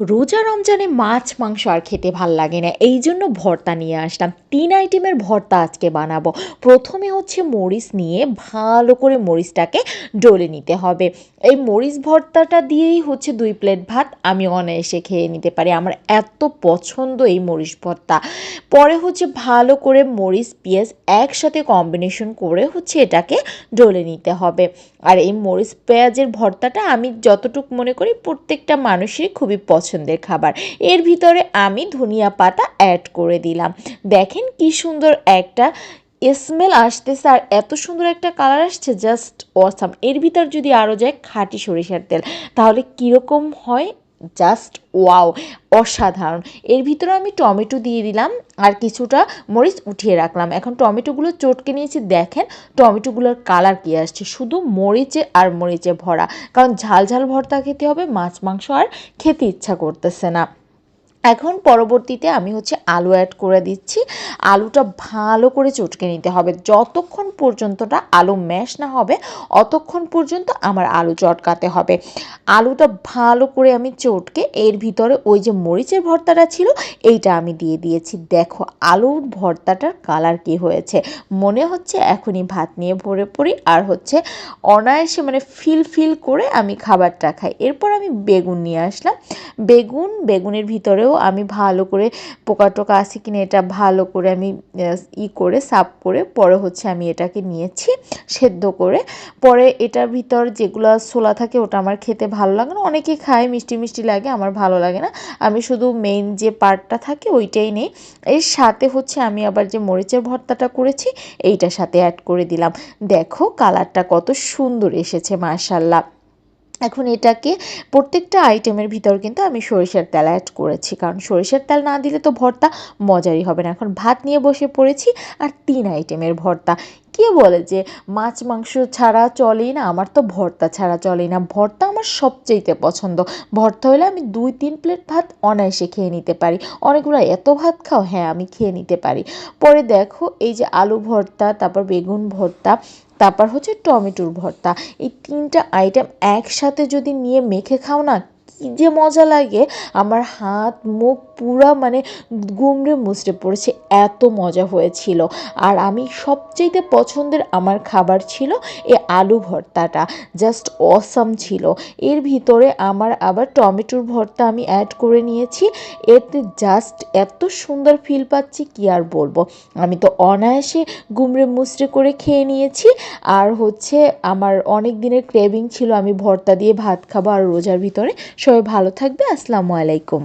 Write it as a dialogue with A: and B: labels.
A: রোজা রমজানে মাছ, মাংস আর খেতে ভালো লাগে না। এই জন্য ভর্তা নিয়ে আসলাম। তিন আইটেমের ভর্তা আজকে বানাবো। প্রথমে হচ্ছে মরিচ নিয়ে ভালো করে মরিচটাকে ডলে নিতে হবে। এই মরিচ ভর্তাটা দিয়েই হচ্ছে দুই প্লেট ভাত। আমি অনায়াসে খেয়ে নিতে পারি। আমার এত পছন্দ এই মরিচ ভর্তা। পরে হচ্ছে ভালো করে মরিচ, পেঁয়াজ একসাথে কম্বিনেশন করে হচ্ছে এটাকে ডলে নিতে হবে। আর এই মরিচ, পেঁয়াজের ভর্তাটা আমি যতটুকু মনে করি প্রত্যেকটা মানুষেরই খুবই পছন্দের খাবার। এর ভিতরে আমি ধনিয়া পাতা অ্যাড করে দিলাম। দেখেন কি সুন্দর একটা স্মেল আসতেছে আর এত সুন্দর একটা কালার আসছে জাস্ট অসাম এর ভিতর যদি আরও যায়, খাঁটি সরিষার তেল। তাহলে কীরকম হয়? জাস্ট ওয়াও, অসাধারণ। এর ভিতরে আমি টমেটো দিয়ে দিলাম আর কিছুটা মরিচ উঠিয়ে রাখলাম। এখন টমেটোগুলো চটকে নিয়েছি, দেখেন টমেটোগুলোর কালার কী আসছে। শুধু মরিচে আর মরিচে ভরা, কারণ ঝাল ঝাল ভর্তা খেতে হবে, মাছ মাংস আর খেতে ইচ্ছা করতেছে না। এখন পরবর্তীতে আমি হচ্ছে আলু অ্যাড করে দিচ্ছি। আলুটা ভালো করে চটকে নিতে হবে। যতক্ষণ পর্যন্তটা আলু ম্যাশ না হবে, অতক্ষণ পর্যন্ত আমার আলু চটকাতে হবে। আলুটা ভালো করে আমি চটকে এর ভিতরে ওই যে মরিচের ভর্তাটা ছিল, এইটা আমি দিয়ে দিয়েছি। দেখো, আলুর ভর্তাটার কালার কি হয়েছে? মনে হচ্ছে এখনই ভাত নিয়ে ভরে পড়ি। আর হচ্ছে অনায়াসে মানে ফিল ফিল করে আমি খাবারটা খাই। এরপর আমি বেগুন নিয়ে আসলাম। বেগুন, বেগুনের ভিতরেও আমি ভালো করে পোকা টোকা আছে কিনা এটা ভালো করে আমি ই করে, সাফ করে পরে হচ্ছে আমি এটাকে নিয়েছি সেদ্ধ করে। পরে এটার ভিতর যেগুলো ছোলা থাকে ওটা আমার খেতে ভালো লাগে না। অনেকে খায়, মিষ্টি মিষ্টি লাগে, আমার ভালো লাগে না। আমি শুধু মেইন যে পার্টটা থাকে ওইটাই নেই। এর সাথে হচ্ছে আমি আবার যে মরিচের ভর্তাটা করেছি, এইটার সাথে অ্যাড করে দিলাম। দেখো কালারটা কত সুন্দর এসেছে মার্শাল্লাহ এখন এটাকে প্রত্যেকটা আইটেমের ভিতর কিন্তু আমি সরিষার তেল অ্যাড করেছি। কারণ সরিষার তেল না দিলে তো ভর্তা মজারই হবে না। এখন ভাত নিয়ে বসে পড়েছি আর তিন আইটেমের ভর্তা। কে বলে যে মাছ, মাংস ছাড়া চলেই না? আমার তো ভর্তা ছাড়া চলেই না। ভর্তা আমার সবচেয়েতে পছন্দ। ভর্তা হলে আমি দুই, তিন প্লেট ভাত অনায়াসে খেয়ে নিতে পারি। অনেকগুলো এত ভাত খাও হ্যাঁ আমি খেয়ে নিতে পারি। পরে দেখো, এই যে আলু ভর্তা, তারপর বেগুন ভর্তা, তারপর হচ্ছে টমেটোর ভর্তা। এই তিনটা আইটেম একসাথে যদি নিয়ে মেখে খাও না, কী যে মজা লাগে। আমার হাত, মুখ পুরা মানে গুমড়ে মুচড়ে পড়েছে, এত মজা হয়েছিল। আর আমি সবচেয়েতে পছন্দের আমার খাবার ছিল এ আলু ভর্তাটা জাস্ট অসাম ছিল। এর ভিতরে আমার আবার টমেটোর ভর্তা আমি অ্যাড করে নিয়েছি। এতে জাস্ট এত সুন্দর ফিল পাচ্ছি, কি আর বলব? আমি তো অনায়াসে গুমড়ে মুচড়ে করে খেয়ে নিয়েছি। আর হচ্ছে আমার অনেক দিনের ক্রেভিং ছিল, আমি ভর্তা দিয়ে ভাত খাব আর রোজার ভিতরে। সবাই ভালো থাকবে, আসসালামু আলাইকুম।